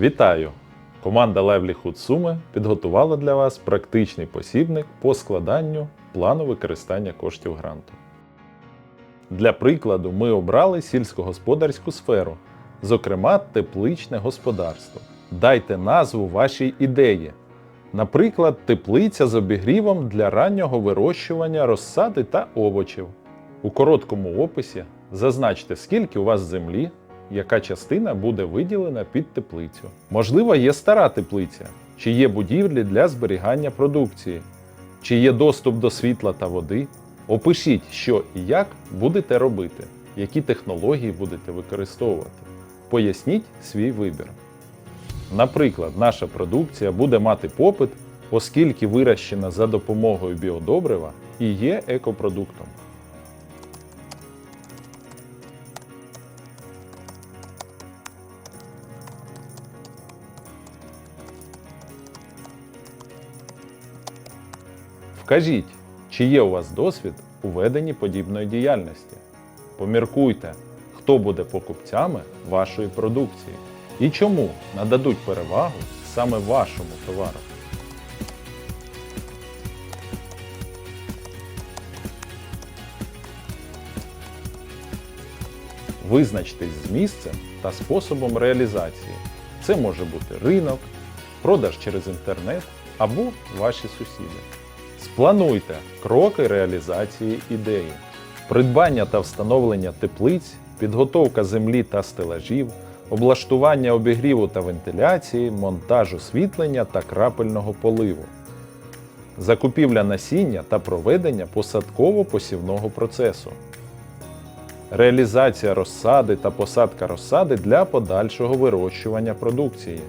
Вітаю! Команда Livelihood Суми підготувала для вас практичний посібник по складанню плану використання коштів гранту. Для прикладу, ми обрали сільськогосподарську сферу, зокрема тепличне господарство. Дайте назву вашій ідеї. Наприклад, теплиця з обігрівом для раннього вирощування розсади та овочів. У короткому описі зазначте, скільки у вас землі, яка частина буде виділена під теплицю. Можливо, є стара теплиця, чи є будівлі для зберігання продукції, чи є доступ до світла та води. Опишіть, що і як будете робити, які технології будете використовувати. Поясніть свій вибір. Наприклад, наша продукція буде мати попит, оскільки вирощена за допомогою біодобрива і є екопродуктом. Вкажіть, чи є у вас досвід у веденні подібної діяльності. Поміркуйте, хто буде покупцями вашої продукції і чому нададуть перевагу саме вашому товару. Визначтесь з місцем та способом реалізації. Це може бути ринок, продаж через інтернет або ваші сусіди. Сплануйте кроки реалізації ідеї, придбання та встановлення теплиць, підготовка землі та стелажів, облаштування обігріву та вентиляції, монтаж освітлення та крапельного поливу, закупівля насіння та проведення посадково-посівного процесу, реалізація розсади та посадка розсади для подальшого вирощування продукції,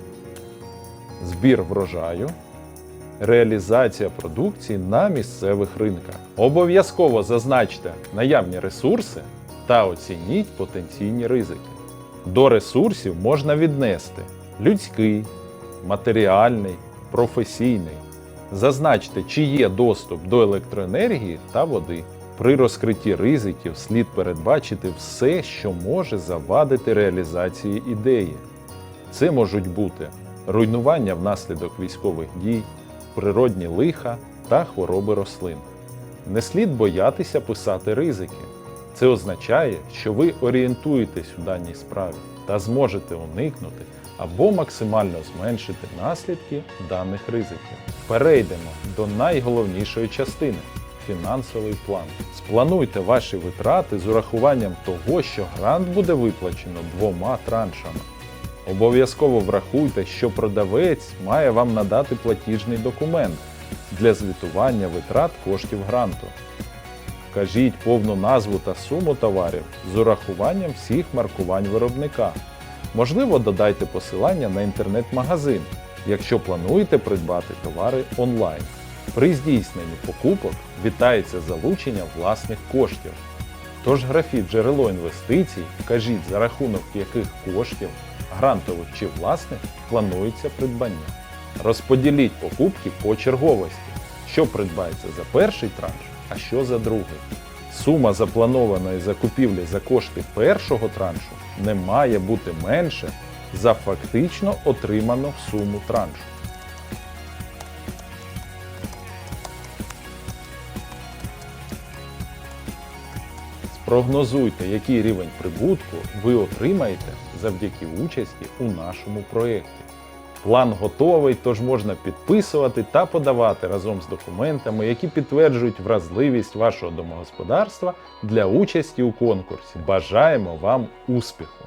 збір врожаю. Реалізація продукції на місцевих ринках. Обов'язково зазначте наявні ресурси та оцініть потенційні ризики. До ресурсів можна віднести людський, матеріальний, професійний. Зазначте, чи є доступ до електроенергії та води. При розкритті ризиків слід передбачити все, що може завадити реалізації ідеї. Це можуть бути руйнування внаслідок військових дій, природні лиха та хвороби рослин. Не слід боятися писати ризики. Це означає, що ви орієнтуєтесь у даній справі та зможете уникнути або максимально зменшити наслідки даних ризиків. Перейдемо до найголовнішої частини фінансовий план. Сплануйте ваші витрати з урахуванням того, що грант буде виплачено двома траншами. Обов'язково врахуйте, що продавець має вам надати платіжний документ для звітування витрат коштів гранту. Вкажіть повну назву та суму товарів з урахуванням всіх маркувань виробника. Можливо, додайте посилання на інтернет-магазин, якщо плануєте придбати товари онлайн. При здійсненні покупок вітається залучення власних коштів. Тож графіть джерело інвестицій, вкажіть за рахунок яких коштів, грантових чи власних, планується придбання. Розподіліть покупки по черговості, що придбається за перший транш, а що за другий. Сума запланованої закупівлі за кошти першого траншу не має бути менше за фактично отриману суму траншу. Спрогнозуйте, який рівень прибутку ви отримаєте завдяки участі у нашому проєкті. План готовий, тож можна підписувати та подавати разом з документами, які підтверджують вразливість вашого домогосподарства для участі у конкурсі. Бажаємо вам успіху!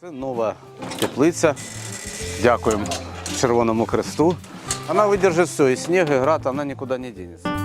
Це нова теплиця. Дякуємо Червоному Хресту. Вона видержить все, і сніг, і град, вона нікуди не дінеться.